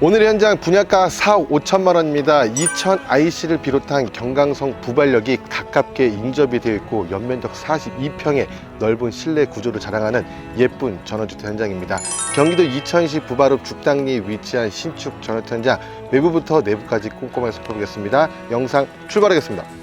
오늘 현장 분양가 4억 5천만 원입니다. 2000 IC를 비롯한 경강성 부발력이 가깝게 인접이 되어 있고 연면적 42평의 넓은 실내 구조를 자랑하는 예쁜 전원주택 현장입니다. 경기도 이천시 부발읍 죽당리에 위치한 신축 전원주택 현장 외부부터 내부까지 꼼꼼하게 살펴보겠습니다. 영상 출발하겠습니다.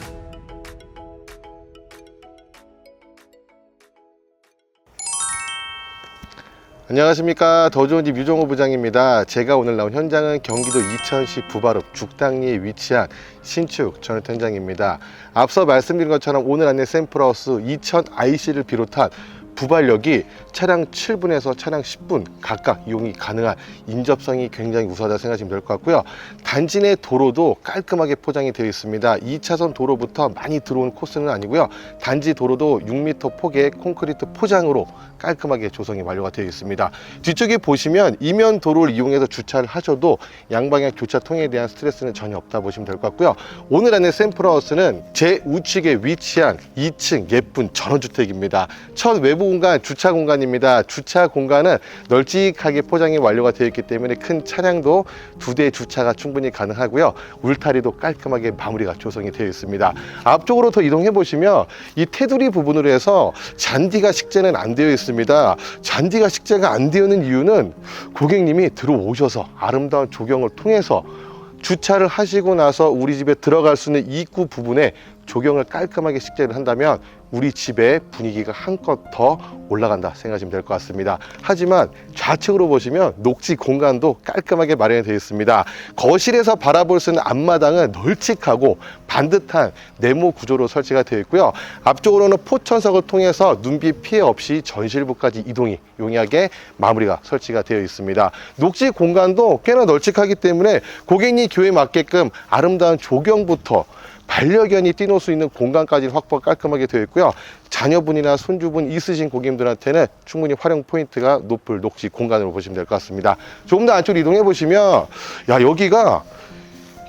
안녕하십니까. 더 좋은 집 유정호 부장입니다. 제가 오늘 나온 현장은 경기도 이천시 부발읍 죽당리에 위치한 신축 전원 현장입니다. 앞서 말씀드린 것처럼 오늘 안내 샘플하우스 2000 IC를 비롯한 부발력이 차량 7분에서 차량 10분 각각 이용이 가능한 인접성이 굉장히 우수하다 생각하시면 될 것 같고요. 단지 내 도로도 깔끔하게 포장이 되어 있습니다. 2차선 도로부터 많이 들어온 코스는 아니고요. 단지 도로도 6m 폭의 콘크리트 포장으로 깔끔하게 조성이 완료가 되어 있습니다. 뒤쪽에 보시면 이면 도로를 이용해서 주차를 하셔도 양방향 교차 통에 대한 스트레스는 전혀 없다 보시면 될 것 같고요. 오늘 안내 샘플하우스는 제 우측에 위치한 2층 예쁜 전원주택입니다. 첫 외부 공간 주차 공간입니다. 주차 공간은 널찍하게 포장이 완료가 되어 있기 때문에 큰 차량도 두 대 주차가 충분히 가능하고요. 울타리도 깔끔하게 마무리가 조성이 되어 있습니다. 앞쪽으로 더 이동해 보시면 이 테두리 부분으로 해서 잔디가 식재는 안 되어 있습니다. 잔디가 식재가 안 되는 이유는 고객님이 들어오셔서 아름다운 조경을 통해서 주차를 하시고 나서 우리 집에 들어갈 수 있는 입구 부분에 조경을 깔끔하게 식재를 한다면 우리 집의 분위기가 한껏 더 올라간다 생각하시면 될 것 같습니다. 하지만 좌측으로 보시면 녹지 공간도 깔끔하게 마련이 되어 있습니다. 거실에서 바라볼 수 있는 앞마당은 널찍하고 반듯한 네모 구조로 설치가 되어 있고요. 앞쪽으로는 포천석을 통해서 눈비 피해 없이 전실부까지 이동이 용이하게 마무리가 설치가 되어 있습니다. 녹지 공간도 꽤나 널찍하기 때문에 고객님 교에 맞게끔 아름다운 조경부터 반려견이 뛰놀 수 있는 공간까지 확보가 깔끔하게 되어 있고요. 자녀분이나 손주분 있으신 고객님들한테는 충분히 활용 포인트가 높을 녹지 공간으로 보시면 될 것 같습니다. 조금 더 안쪽으로 이동해 보시면 야 여기가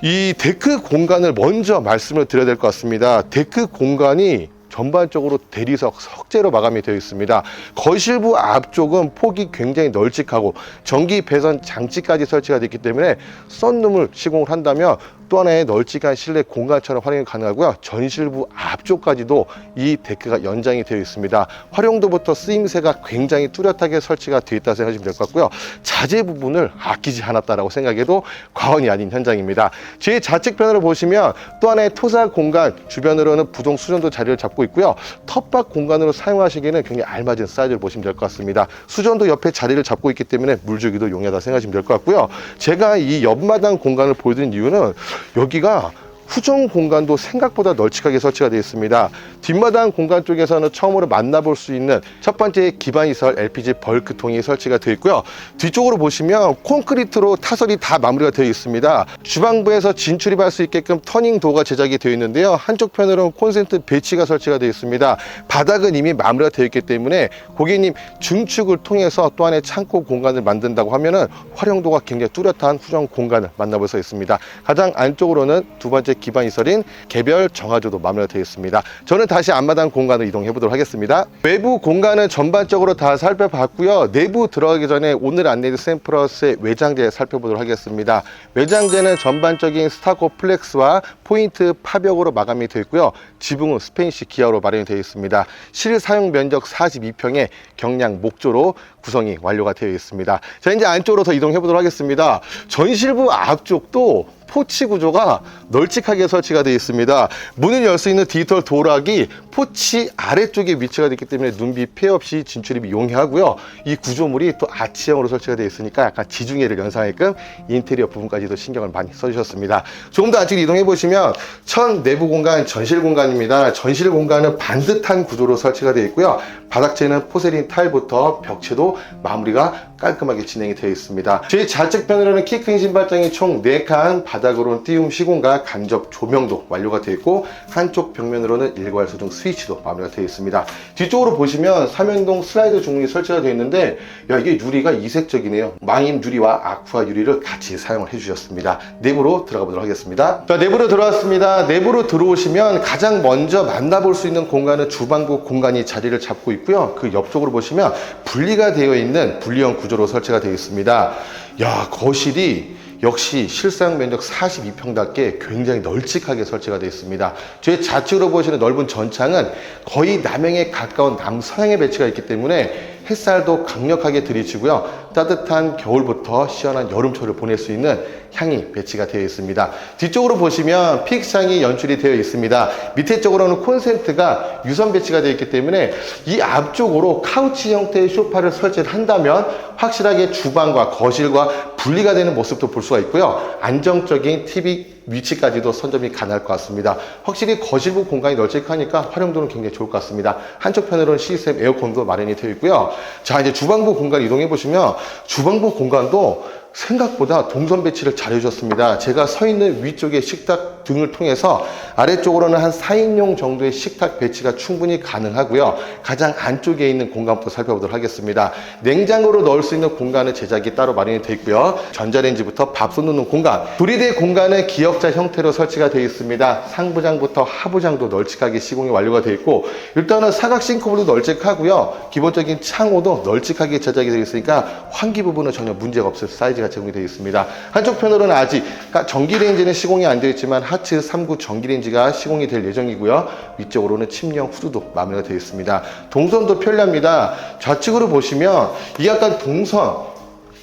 이 데크 공간을 먼저 말씀을 드려야 될 것 같습니다. 데크 공간이 전반적으로 대리석 석재로 마감이 되어 있습니다. 거실부 앞쪽은 폭이 굉장히 널찍하고 전기 배선 장치까지 설치가 되어 있기 때문에 썬룸을 시공을 한다면 또 하나의 널찍한 실내 공간처럼 활용이 가능하고요. 전실부 앞쪽까지도 이 데크가 연장이 되어 있습니다. 활용도부터 쓰임새가 굉장히 뚜렷하게 설치가 되어 있다 생각하시면 될 것 같고요. 자재 부분을 아끼지 않았다라고 생각해도 과언이 아닌 현장입니다. 제 좌측편으로 보시면 또 하나의 토사 공간 주변으로는 부동 수전도 자리를 잡고 있고요. 텃밭 공간으로 사용하시기에는 굉장히 알맞은 사이즈를 보시면 될 것 같습니다. 수전도 옆에 자리를 잡고 있기 때문에 물주기도 용이하다 생각하시면 될 것 같고요. 제가 이 옆마당 공간을 보여드린 이유는 여기가 후정 공간도 생각보다 널찍하게 설치가 되어 있습니다. 뒷마당 공간 쪽에서는 처음으로 만나볼 수 있는 첫 번째 기반시설 LPG 벌크통이 설치가 되어 있고요. 뒤쪽으로 보시면 콘크리트로 타설이 다 마무리가 되어 있습니다. 주방부에서 진출입할 수 있게끔 터닝 도가 제작이 되어 있는데요. 한쪽 편으로는 콘센트 배치가 설치가 되어 있습니다. 바닥은 이미 마무리가 되어 있기 때문에 고객님 중축을 통해서 또 하나의 창고 공간을 만든다고 하면은 활용도가 굉장히 뚜렷한 후정 공간을 만나볼 수 있습니다. 가장 안쪽으로는 두 번째 기반 시설인 개별 정화조도 마무리가 되어 있습니다. 저는 다시 앞마당 공간으로 이동해 보도록 하겠습니다. 외부 공간은 전반적으로 다 살펴봤고요. 내부 들어가기 전에 오늘 안내드 샘플러스의 외장재 살펴보도록 하겠습니다. 외장재는 전반적인 스타코 플렉스와 포인트 파벽으로 마감이 되어 있고요. 지붕은 스페인식 기아로 마련이 되어 있습니다. 실 사용 면적 42평에 경량 목조로 구성이 완료가 되어 있습니다. 자, 이제 안쪽으로 더 이동해 보도록 하겠습니다. 전실부 앞쪽도 포치 구조가 널찍하게 설치가 되어 있습니다. 문을 열 수 있는 디지털 도락이 포치 아래쪽에 위치가 되기 때문에 눈비 피해 없이 진출입이 용이하고요. 이 구조물이 또 아치형으로 설치가 되어 있으니까 약간 지중해를 연상하게끔 인테리어 부분까지도 신경을 많이 써주셨습니다. 조금 더 안쪽으로 이동해 보시면 천 내부 공간 전실 공간입니다. 전실 공간은 반듯한 구조로 설치가 되어 있고요. 바닥재는 포세린 타일부터 벽체도 마무리가 깔끔하게 진행이 되어 있습니다. 제 좌측편으로는 키큰 신발장이 총 4칸, 바닥으로는 띄움 시공과 간접 조명도 완료가 되어 있고 한쪽 벽면으로는 일괄 소등 스위치도 마무리가 되어 있습니다. 뒤쪽으로 보시면 삼연동 슬라이드 중문이 설치가 되어 있는데 야 이게 유리가 이색적이네요. 망인 유리와 아쿠아 유리를 같이 사용을 해주셨습니다. 내부로 들어가 보도록 하겠습니다. 자 내부로 들어왔습니다. 내부로 들어오시면 가장 먼저 만나볼 수 있는 공간은 주방부 공간이 자리를 잡고 있고요. 그 옆쪽으로 보시면 분리가 되어 있는 분리형 구조로 설치가 되어 있습니다. 야 거실이 역시 실사용 면적 42평답게 굉장히 널찍하게 설치가 되어 있습니다. 제 좌측으로 보시는 넓은 전창은 거의 남향에 가까운 남서향에 배치가 있기 때문에 햇살도 강력하게 들이치고요. 따뜻한 겨울부터 시원한 여름철을 보낼 수 있는 향이 배치가 되어 있습니다. 뒤쪽으로 보시면 픽스향이 연출이 되어 있습니다. 밑에 쪽으로는 콘센트가 유선 배치가 되어 있기 때문에 이 앞쪽으로 카우치 형태의 소파를 설치를 한다면 확실하게 주방과 거실과 분리가 되는 모습도 볼 수가 있고요. 안정적인 TV 위치까지도 선점이 가능할 것 같습니다. 확실히 거실부 공간이 널찍하니까 활용도는 굉장히 좋을 것 같습니다. 한쪽 편으로는 시스템 에어컨도 마련이 되어 있고요. 자, 이제 주방부 공간 이동해 보시면 주방부 공간도 생각보다 동선 배치를 잘 해주셨습니다. 제가 서 있는 위쪽에 식탁 등을 통해서 아래쪽으로는 한 4인용 정도의 식탁 배치가 충분히 가능하고요. 가장 안쪽에 있는 공간부터 살펴보도록 하겠습니다. 냉장고로 넣을 수 있는 공간은 제작이 따로 마련이 되어 있고요. 전자레인지부터 밥솥 넣는 공간, 조리대 공간은 기역자 형태로 설치가 되어 있습니다. 상부장부터 하부장도 널찍하게 시공이 완료가 되어 있고 일단은 사각 싱크볼도 널찍하고요. 기본적인 창호도 널찍하게 제작이 되어 있으니까 환기 부분은 전혀 문제가 없을 사이즈 가 제공이 되어 있습니다. 한쪽 편으로는 아직 그러니까 전기레인지는 시공이 안 되어 있지만 하츠 3구 전기레인지가 시공이 될 예정이고요. 위쪽으로는 침령 후드도 마무리가 되어 있습니다. 동선도 편리합니다. 좌측으로 보시면 이 약간 동선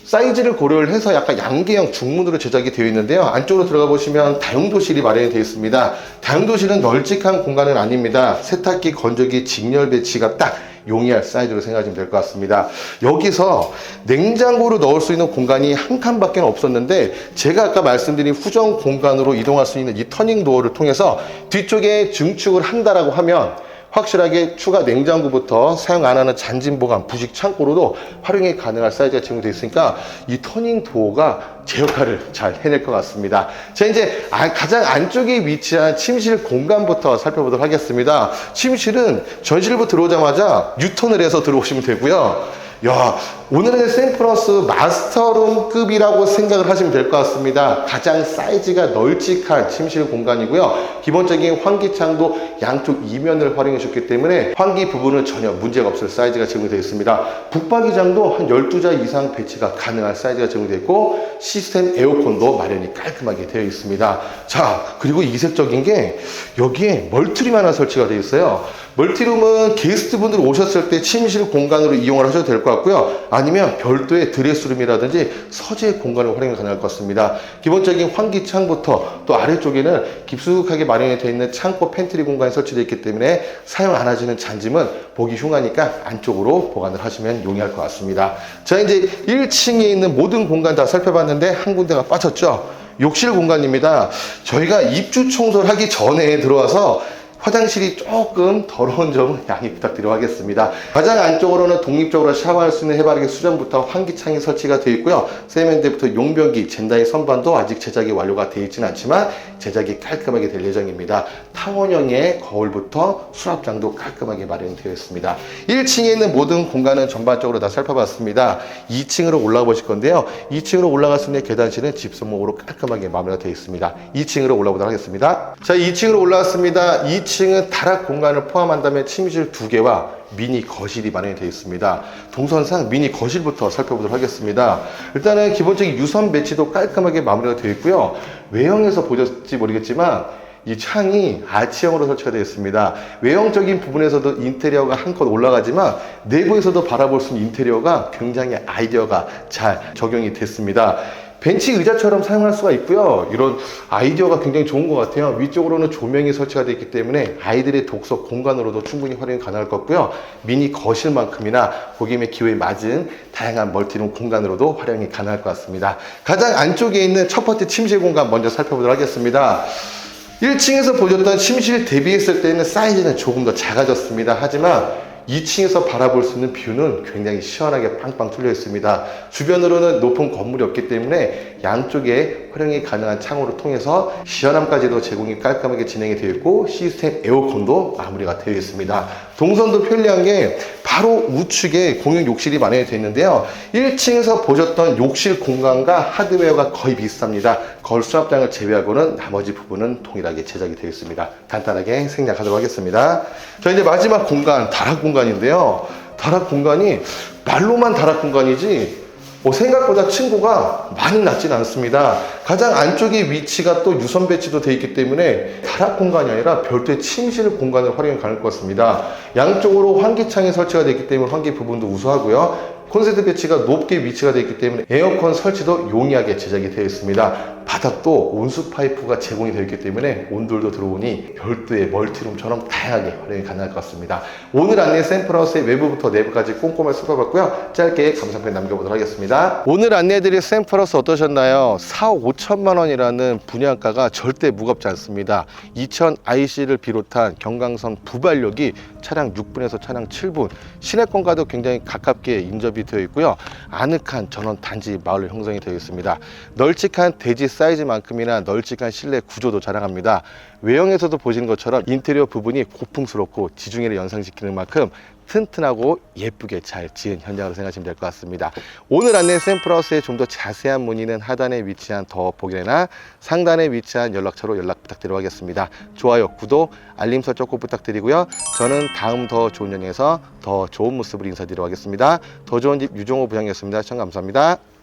사이즈를 고려를 해서 약간 양계형 중문으로 제작이 되어 있는데요. 안쪽으로 들어가 보시면 다용도실이 마련이 되어 있습니다. 다용도실은 널찍한 공간은 아닙니다. 세탁기, 건조기, 직렬 배치가 딱 용이할 사이즈로 생각하시면 될 것 같습니다. 여기서 냉장고로 넣을 수 있는 공간이 한 칸밖에 없었는데 제가 아까 말씀드린 후정 공간으로 이동할 수 있는 이 터닝 도어를 통해서 뒤쪽에 증축을 한다라고 하면 확실하게 추가 냉장고부터 사용 안 하는 잔진 보관, 부식 창고로도 활용이 가능할 사이즈가 제공되어 있으니까 이 터닝 도어가 제 역할을 잘 해낼 것 같습니다. 자, 이제 아- 가장 안쪽에 위치한 침실 공간부터 살펴보도록 하겠습니다. 침실은 전실부 들어오자마자 유턴을 해서 들어오시면 되고요. 야, 오늘은 생플러스 마스터룸급이라고 생각을 하시면 될 것 같습니다. 가장 사이즈가 널찍한 침실 공간이고요. 기본적인 환기창도 양쪽 이면을 활용해 줬기 때문에 환기 부분은 전혀 문제가 없을 사이즈가 제공되어 있습니다. 북박이장도 한 12자 이상 배치가 가능한 사이즈가 제공되어 있고 시스템 에어컨도 마련이 깔끔하게 되어 있습니다. 자, 그리고 이색적인 게 여기에 멀티룸 하나 설치가 되어 있어요. 멀티룸은 게스트분들 오셨을 때 침실 공간으로 이용을 하셔도 될 것 같고요. 아니면 별도의 드레스룸이라든지 서재 공간을 활용이 가능할 것 같습니다. 기본적인 환기창부터 또 아래쪽에는 깊숙하게 마련이 되어 있는 창고 팬트리 공간이 설치되어 있기 때문에 사용 안 하시는 잔짐은 보기 흉하니까 안쪽으로 보관을 하시면 용이할 것 같습니다. 자, 이제 1층에 있는 모든 공간 다 살펴봤는데 한 군데가 빠졌죠. 욕실 공간입니다. 저희가 입주 청소를 하기 전에 들어와서 화장실이 조금 더러운 점은 양해 부탁드리도록 하겠습니다. 가장 안쪽으로는 독립적으로 샤워할 수 있는 해바라기 수전부터 환기창이 설치가 되어 있고요. 세면대부터 용변기, 젠다이 선반도 아직 제작이 완료가 되어 있지는 않지만 제작이 깔끔하게 될 예정입니다. 타원형의 거울부터 수납장도 깔끔하게 마련되어 있습니다. 1층에 있는 모든 공간은 전반적으로 다 살펴봤습니다. 2층으로 올라가 보실 건데요. 2층으로 올라갈 수 있는 계단실은 집성목으로 깔끔하게 마무리가 되어 있습니다. 2층으로 올라보도록 하겠습니다. 자, 2층으로 올라왔습니다. 2층 은 다락 공간을 포함한다면 침실 두 개와 미니 거실이 마련이 되어 있습니다. 동선상 미니 거실부터 살펴보도록 하겠습니다. 일단은 기본적인 유선 배치도 깔끔하게 마무리가 되어 있고요. 외형에서 보셨지 모르겠지만 이 창이 아치형으로 설치가 되어 있습니다. 외형적인 부분에서도 인테리어가 한껏 올라가지만 내부에서도 바라볼 수 있는 인테리어가 굉장히 아이디어가 잘 적용이 됐습니다. 벤치 의자처럼 사용할 수가 있고요. 이런 아이디어가 굉장히 좋은 것 같아요. 위쪽으로는 조명이 설치가 되어 있기 때문에 아이들의 독서 공간으로도 충분히 활용이 가능할 것 같고요. 미니 거실만큼이나 고객님의 기호에 맞은 다양한 멀티룸 공간으로도 활용이 가능할 것 같습니다. 가장 안쪽에 있는 첫 번째 침실 공간 먼저 살펴보도록 하겠습니다. 1층에서 보셨던 침실 대비했을 때는 사이즈는 조금 더 작아졌습니다. 하지만 2층에서 바라볼 수 있는 뷰는 굉장히 시원하게 빵빵 뚫려 있습니다. 주변으로는 높은 건물이 없기 때문에 양쪽에 활용이 가능한 창호를 통해서 시원함까지도 제공이 깔끔하게 진행이 되어 있고 시스템 에어컨도 마무리가 되어 있습니다. 동선도 편리한 게 바로 우측에 공용 욕실이 마련이 되어 있는데요. 1층에서 보셨던 욕실 공간과 하드웨어가 거의 비슷합니다. 거울 수납장을 제외하고는 나머지 부분은 동일하게 제작이 되어 있습니다. 간단하게 생략하도록 하겠습니다. 자, 이제 마지막 공간, 다락 공간인데요. 다락 공간이 말로만 다락 공간이지 뭐 생각보다 층고가 많이 낮지는 않습니다. 가장 안쪽에 위치가 또 유선 배치도 되어 있기 때문에 다락 공간이 아니라 별도의 침실 공간을 활용이 가능할 것 같습니다. 양쪽으로 환기창이 설치가 되어 있기 때문에 환기 부분도 우수하고요. 콘센트 배치가 높게 위치가 되어 있기 때문에 에어컨 설치도 용이하게 제작이 되어 있습니다. 바닥도 온수 파이프가 제공이 되어 있기 때문에 온돌도 들어오니 별도의 멀티룸처럼 다양하게 활용이 가능할 것 같습니다. 오늘 안내 샘플하우스의 외부부터 내부까지 꼼꼼하게 살펴봤고요. 짧게 감상편 남겨보도록 하겠습니다. 오늘 안내해드릴 샘플하우스 어떠셨나요? 4, 5천만 원이라는 분양가가 절대 무겁지 않습니다. 2000 IC를 비롯한 경강선 부발력이 차량 6분에서 차량 7분, 시내권과도 굉장히 가깝게 인접이 되어 있고요. 아늑한 전원 단지 마을 형성이 되어 있습니다. 널찍한 대지 사이즈만큼이나 널찍한 실내 구조도 자랑합니다. 외형에서도 보시는 것처럼 인테리어 부분이 고풍스럽고 지중해를 연상시키는 만큼 튼튼하고 예쁘게 잘 지은 현장으로 생각하시면 될 것 같습니다. 오늘 안내 샘플하우스의 좀더 자세한 문의는 하단에 위치한 더 보기나 상단에 위치한 연락처로 연락 부탁드리도록 하겠습니다. 좋아요, 구독, 알림 설정 꼭 부탁드리고요. 저는 다음 더 좋은 연에서 더 좋은 모습으로 인사드리도록 하겠습니다. 더 좋은 집 유종호 부장이었습니다. 시청 감사합니다.